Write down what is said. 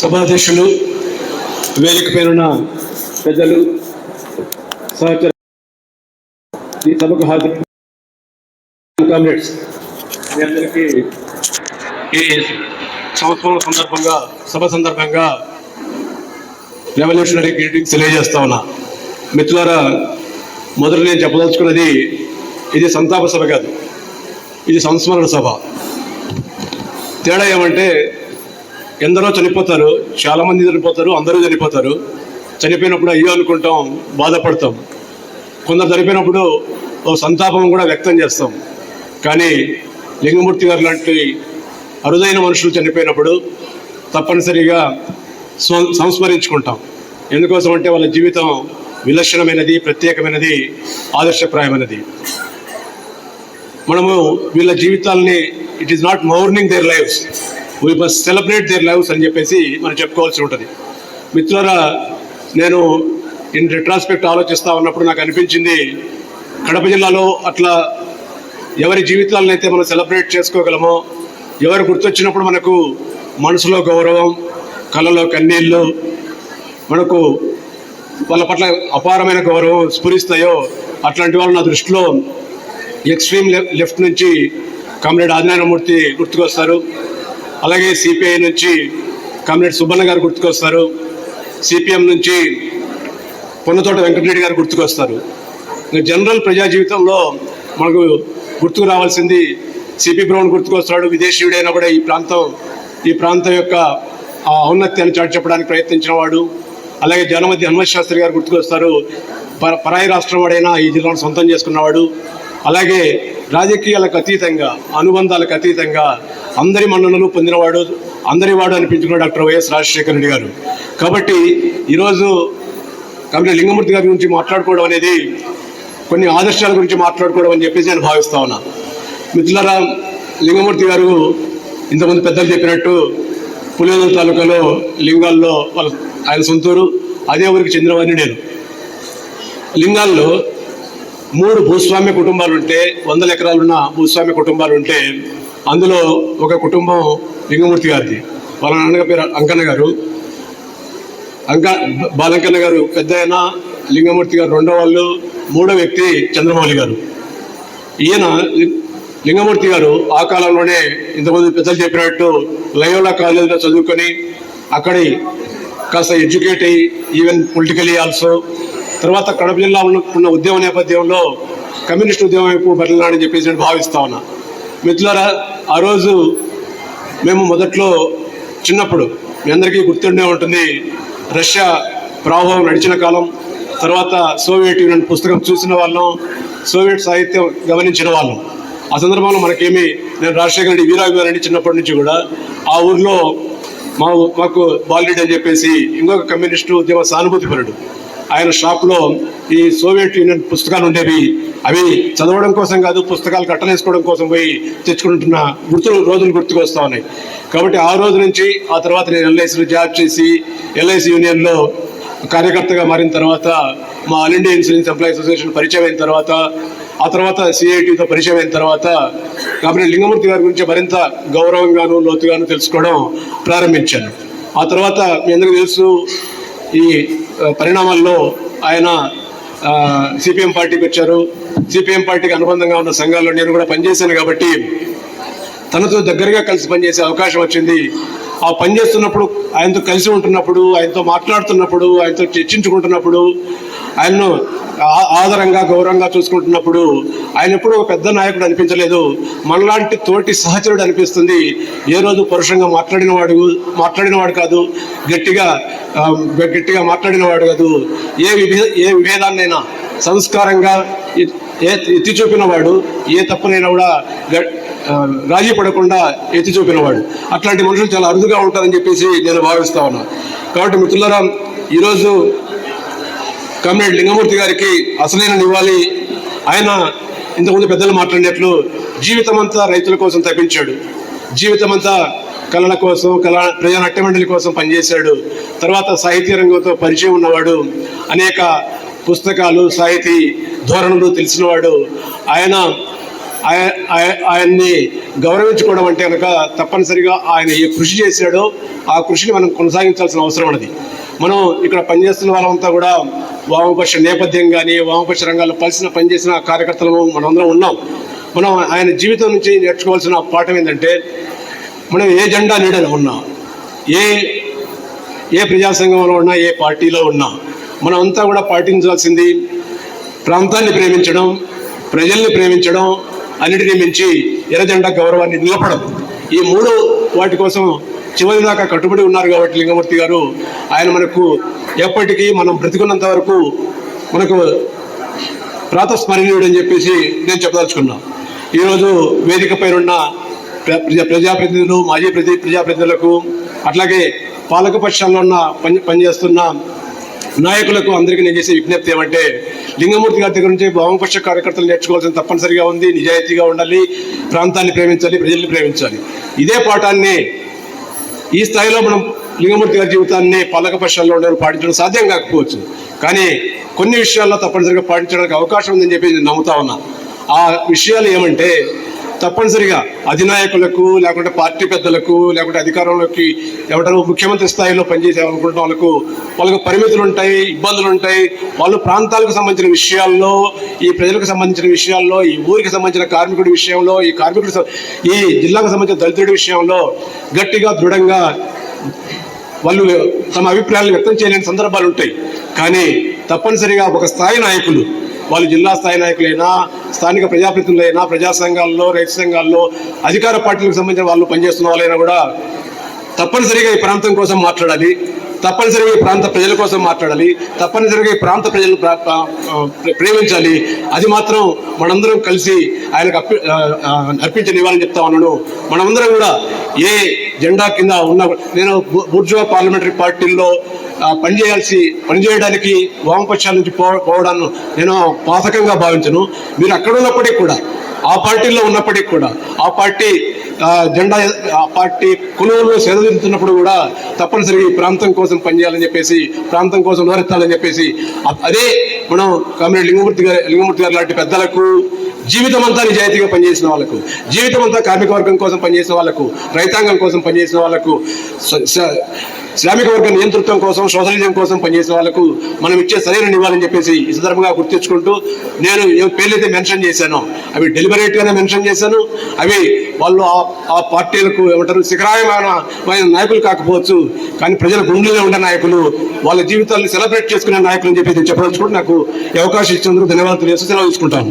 సభాధ్యక్షులు వేదిక పేరున్న ప్రజలు సహచర ఈ సభకు హాజరు కామ్రేడ్స్. మీ అందరికీ ఈ సంవత్సరం సందర్భంగా సభ సందర్భంగా రెవల్యూషనరీ గ్రీటింగ్స్ తెలియజేస్తా ఉన్నా. మిత్రులారా మొదట నేను చెప్పదలుచుకున్నది ఇది సంతాప సభ కాదు. ఇది సంస్మరణ సభ. తేడా ఏమంటే ఎందరో చనిపోతారు చాలామంది చనిపోతారు అందరూ చనిపోతారు. చనిపోయినప్పుడు అయ్యో అనుకుంటాం బాధపడతాం. కొందరు చనిపోయినప్పుడు ఓ సంతాపం కూడా వ్యక్తం చేస్తాం. కానీ లింగమూర్తి గారు లాంటి అరుదైన మనుషులు చనిపోయినప్పుడు తప్పనిసరిగా సంస్మరించుకుంటాం. ఎందుకోసం అంటే వాళ్ళ జీవితం విలక్షణమైనది ప్రత్యేకమైనది ఆదర్శప్రాయమైనది. మనము వీళ్ళ జీవితాలని it is not mourning their lifes we must celebrate their lives అని చెప్పేసి మనం చెప్పుకోవాల్సి ఉంటుంది. మిత్రులారా నేను ఇన్ రిట్రాస్పెక్ట్ ఆలోచిస్తా ఉన్నప్పుడు నాకు అనిపించింది కడప జిల్లాలో అట్లా ఎవరి జీవితాలను అయితే మనం సెలబ్రేట్ చేసుకోగలమో ఎవరు గుర్తొచ్చినప్పుడు మనకు మనసులో గౌరవం కళ్ళలో కన్నీళ్ళు మనకు వాళ్ళ పట్ల అపారమైన గౌరవం స్ఫురిస్తాయో అట్లాంటి వాళ్ళు నా దృష్టిలో ఎక్స్ట్రీమ్ లెఫ్ట్ నుంచి కామ్రేడ్ ఆదినారాయణమూర్తి గుర్తుకొస్తారు. అలాగే సిపిఐ నుంచి కామ్రేడ్ సుబ్బన్న గారు గుర్తుకొస్తారు. సిపిఎం నుంచి పొన్నతోట వెంకటరెడ్డి గారు గుర్తుకొస్తారు. జనరల్ ప్రజా జీవితంలో మనకు గుర్తుకు రావాల్సింది సిపి బ్రౌన్ గుర్తుకొస్తాడు విదేశీయుడైనా కూడా ఈ ప్రాంతం ఈ ప్రాంతం యొక్క ఆ ఔన్నత్యాన్ని చాటు చెప్పడానికి ప్రయత్నించిన వాడు. అలాగే జనమతి హనుమత్ శాస్త్రి గారు గుర్తుకొస్తారు. పరాయి రాష్ట్రం వాడైనా ఈ జిల్లాను సొంతం చేసుకున్నవాడు. అలాగే రాజకీయాలకు అతీతంగా అనుబంధాలకు అతీతంగా అందరి మన్ననలు పొందినవాడు అందరి వాడు అనిపించుకున్న డాక్టర్ వైఎస్ రాజశేఖర రెడ్డి గారు. కాబట్టి ఈరోజు కాబట్టి లింగమూర్తి గారి గురించి మాట్లాడుకోవడం అనేది కొన్ని ఆదర్శాల గురించి మాట్లాడుకోవడం అని చెప్పేసి నేను భావిస్తా ఉన్నా. మిత్రులారా లింగమూర్తి గారు ఇంతకుముందు పెద్దలు చెప్పినట్టు పులివెందుల తాలూకాలో లింగాల్లో వాళ్ళ ఆయన సొంతూరు అదే ఊరికి చెందినవాడిని నేను. లింగాల్లో మూడు భూస్వామ్య కుటుంబాలు ఉంటే వందల ఎకరాలున్న భూస్వామ్య కుటుంబాలు ఉంటే అందులో ఒక కుటుంబం లింగమూర్తి గారిది. వాళ్ళ నాన్నగారి పేరు అంకన్న గారు. అంక బాలంకన్న గారు పెద్ద ఆయన లింగమూర్తి గారు రెండో వాళ్ళు మూడో వ్యక్తి చంద్రమౌళి గారు. ఈయన లింగమూర్తి గారు ఆ కాలంలోనే ఇంతకుముందు పెద్దలు చెప్పినట్టు లయోలా కాలేజీలో చదువుకొని అక్కడి కాస్త ఎడ్యుకేట్ అయ్యి ఈవెన్ పొలిటికలీ ఆల్సో తర్వాత కడప జిల్లా ఉన్న ఉద్యమ నేపథ్యంలో కమ్యూనిస్ట్ ఉద్యమం వైపు బదలాడని చెప్పేసి నేను భావిస్తా ఉన్నా. మిత్రులారా ఆ రోజు మేము మొదట్లో చిన్నప్పుడు మీ అందరికీ గుర్తుండే ఉంటుంది రష్యా ప్రభావం నడిచిన కాలం తర్వాత సోవియట్ యూనియన్ పుస్తకం చూసిన వాళ్ళం సోవియట్ సాహిత్యం గమనించిన వాళ్ళం. ఆ సందర్భంలో మనకేమి నేను రాజశేఖర రెడ్డి వీరాభిమాని చిన్నప్పటి నుంచి కూడా ఆ ఊర్లో మా మాకు బాలిరెడ్డి అని చెప్పేసి ఇంకొక కమ్యూనిస్టు ఉద్యమ సానుభూతిపరుడు ఆయన షాప్లో ఈ సోవియట్ యూనియన్ పుస్తకాలు ఉండేవి. అవి చదవడం కోసం కాదు పుస్తకాలు కట్టలేసుకోవడం కోసం పోయి తెచ్చుకుంటున్న గుర్తులు రోజులు గుర్తుకు వస్తూ ఉన్నాయి. కాబట్టి ఆ రోజు నుంచి ఆ తర్వాత నేను ఎల్ఐసిలో జాబ్ చేసి ఎల్ఐసి యూనియన్లో కార్యకర్తగా మారిన తర్వాత మా all India insurance employees association పరిచయం అయిన తర్వాత ఆ తర్వాత సిఐటితో పరిచయం అయిన తర్వాత కాబట్టి లింగమూర్తి గారి గురించి మరింత గౌరవంగాను లోతుగాను తెలుసుకోవడం ప్రారంభించాను. ఆ తర్వాత మీ అందరికీ తెలుసు ఈ పరిణామాల్లో ఆయన సిపిఎం పార్టీకి వచ్చారు. సిపిఎం పార్టీకి అనుబంధంగా ఉన్న సంఘాల్లో నేను కూడా పనిచేశాను కాబట్టి తనతో దగ్గరగా కలిసి పనిచేసే అవకాశం వచ్చింది. ఆ పనిచేస్తున్నప్పుడు ఆయనతో కలిసి ఉంటున్నప్పుడు ఆయనతో మాట్లాడుతున్నప్పుడు ఆయనతో చర్చించుకుంటున్నప్పుడు ఆయన్ను ఆదరంగా గౌరవంగా చూసుకుంటున్నప్పుడు ఆయన ఎప్పుడూ ఒక పెద్ద నాయకుడు అనిపించలేదు. మనలాంటి తోటి సహచరుడు అనిపిస్తుంది. ఏ రోజు పరుషంగా మాట్లాడినవాడు మాట్లాడినవాడు కాదు. గట్టిగా ఆ, గట్టిగా మాట్లాడినవాడు కాదు. ఏ విభే ఏ విభేదాన్నైనా సంస్కారంగా ఎత్తి చూపినవాడు ఏ తప్పునైనా కూడా గ- రాజీ పడకుండా ఎత్తి చూపినవాడు. అట్లాంటి మనుషులు చాలా అరుదుగా ఉంటారని చెప్పేసి నేను భావిస్తా ఉన్నా. కాబట్టి మిత్రులారా ఈరోజు కామ్రేడ్ లింగమూర్తి గారికి అసలైన నివాళి. ఆయన ఇంతకుముందు పెద్దలు మాట్లాడినట్లు జీవితమంతా రైతుల కోసం తప్పించాడు. జీవితమంతా కళల కోసం కళ ప్రజా నాట్యమండలి కోసం పనిచేశాడు. తర్వాత సాహిత్య రంగంతో పరిచయం ఉన్నవాడు అనేక పుస్తకాలు సాహితీ ధోరణులు తెలిసినవాడు. ఆయన ఆయ- ఆయన్ని గౌరవించుకోవడం అంటే కనుక తప్పనిసరిగా ఆయన ఏ కృషి చేశాడో ఆ కృషిని మనం కొనసాగించాల్సిన అవసరం ఉన్నది. మనం ఇక్కడ పనిచేస్తున్న వాళ్ళంతా కూడా వామపక్ష నేపథ్యం కానీ వామపక్ష రంగాల్లో పలిసిన పనిచేసిన కార్యకర్తలు మనందరం ఉన్నాం. మనం ఆయన జీవితం నుంచి నేర్చుకోవాల్సిన పాఠం ఏంటంటే మనం ఏ జెండా నీడలో ఉన్నా ఏ ఏ ప్రజాసంఘంలో ఉన్నా ఏ పార్టీలో ఉన్నా మనం అంతా కూడా పాటించాల్సింది ప్రాంతాన్ని ప్రేమించడం ప్రజల్ని ప్రేమించడం అన్నిటినీ మించి ఎర్రజెండా గౌరవాన్ని నిలపడం. ఈ మూడు వాటి కోసం చివరి దాకా కట్టుబడి ఉన్నారు కాబట్టి లింగమూర్తి గారు ఆయన మనకు ఎప్పటికీ మనం బ్రతికున్నంత వరకు మనకు ప్రాతస్మరణీయుడు అని చెప్పేసి నేను చెప్పదలుచుకున్నా. ఈరోజు వేదిక పైన ప్ర- ప్రజాప్రతినిధులు మాజీ ప్రతి ప్రజాప్రతినిధులకు అట్లాగే పాలక పక్షాల్లో ఉన్న పని పనిచేస్తున్న నాయకులకు అందరికీ నేను చేసే విజ్ఞప్తి ఏమంటే లింగమూర్తి గారి దగ్గర నుంచి వామపక్ష కార్యకర్తలు నేర్చుకోవాల్సిన తప్పనిసరిగా ఉంది నిజాయితీగా ఉండాలి ప్రాంతాన్ని ప్రేమించాలి ప్రజల్ని ప్రేమించాలి. ఇదే పాఠాన్ని ఈ స్థాయిలో మనం లింగమూర్తి గారి జీవితాన్ని పాలక పక్షాల్లో ఉండడం పాటించడం సాధ్యం కాకపోవచ్చు. కానీ కొన్ని విషయాల్లో తప్పనిసరిగా పాటించడానికి అవకాశం ఉందని చెప్పి నేను నమ్ముతా ఉన్నా. ఆ విషయాలు ఏమంటే తప్పనిసరిగా అధినాయకులకు లేకుంటే పార్టీ పెద్దలకు లేకుంటే అధికారంలోకి ఎవరు ముఖ్యమంత్రి స్థాయిలో పనిచేసేయాలనుకుంటున్న వాళ్ళకు వాళ్ళకు పరిమితులు ఉంటాయి ఇబ్బందులు ఉంటాయి వాళ్ళు ప్రాంతాలకు సంబంధించిన విషయాల్లో ఈ ప్రజలకు సంబంధించిన విషయాల్లో ఈ ఊరికి సంబంధించిన కార్మికుడి విషయంలో ఈ కార్మికుడు ఈ జిల్లాకు సంబంధించిన దళితుడి విషయంలో గట్టిగా దృఢంగా వాళ్ళు తమ అభిప్రాయాలను వ్యక్తం చేయలేని సందర్భాలు ఉంటాయి కానీ తప్పనిసరిగా ఒక స్థాయి నాయకులు వాళ్ళు జిల్లా స్థాయి నాయకులైనా స్థానిక ప్రజాప్రతినిధులైనా ప్రజా సంఘాల్లో రైతు సంఘాల్లో అధికార పార్టీలకు సంబంధించిన వాళ్ళు పనిచేస్తున్న వాళ్ళైనా కూడా తప్పనిసరిగా ఈ ప్రాంతం కోసం మాట్లాడాలి. తప్పనిసరిగా ఈ ప్రాంత ప్రజల కోసం మాట్లాడాలి. తప్పనిసరిగా ఈ ప్రాంత ప్రజలు ప్రా- ప్రేమించాలి. అది మాత్రం మనందరం కలిసి ఆయనకు అప్పి అర్పించనివ్వాలని చెప్తా ఉన్నాను. మనమందరం కూడా ఏ జెండా కింద ఉన్న నేను బు- పార్లమెంటరీ పార్టీల్లో పనిచేయాల్సి పనిచేయడానికి వామపక్షాల నుంచి పో పోవడాన్ని నేను పాతకంగా భావించను. మీరు అక్కడ ఉన్నప్పటికీ కూడా ఆ పార్టీలో ఉన్నప్పటికీ కూడా ఆ పార్టీ జెండా ఆ పార్టీ కొనుగోలు సెలవుతున్నప్పుడు కూడా తప్పనిసరిగా ఈ ప్రాంతం కోసం పనిచేయాలని చెప్పేసి ప్రాంతం కోసం నిలబెత్తాలని చెప్పేసి అదే మనం కామిరెడ్డి లింగమూర్తి గారు లింగమూర్తి గారు లాంటి పెద్దలకు జీవితం అంతా నిజాయితీగా పనిచేసిన వాళ్ళకు జీవితం అంతా కార్మిక వర్గం కోసం పనిచేసిన వాళ్ళకు రైతాంగం కోసం పనిచేసిన వాళ్ళకు శ్రామిక వర్గ నియంతృత్వం కోసం సోషలిజం కోసం పనిచేసిన వాళ్ళకు మనం ఇచ్చే సరైన ఇవ్వాలని చెప్పేసి ఈ సందర్భంగా గుర్తించుకుంటూ నేను పేర్లైతే మెన్షన్ చేశాను అవి డెలిబరేట్గానే మెన్షన్ చేశాను. అవి వాళ్ళు ఆ- ఆ పార్టీలకు ఏమంటారు శిఖరాయమైన నాయకులు కాకపోవచ్చు కానీ ప్రజల గుండెలో ఉండే నాయకులు వాళ్ళ జీవితాలను సెలబ్రేట్ చేసుకునే నాయకులు అని చెప్పేసి నేను చెప్పదలుచుకుంటూ నాకు ఈ అవకాశం ఇచ్చినందుకు ధన్యవాదాలు తెలియజేస్తూ సెలవు తీసుకుంటాను.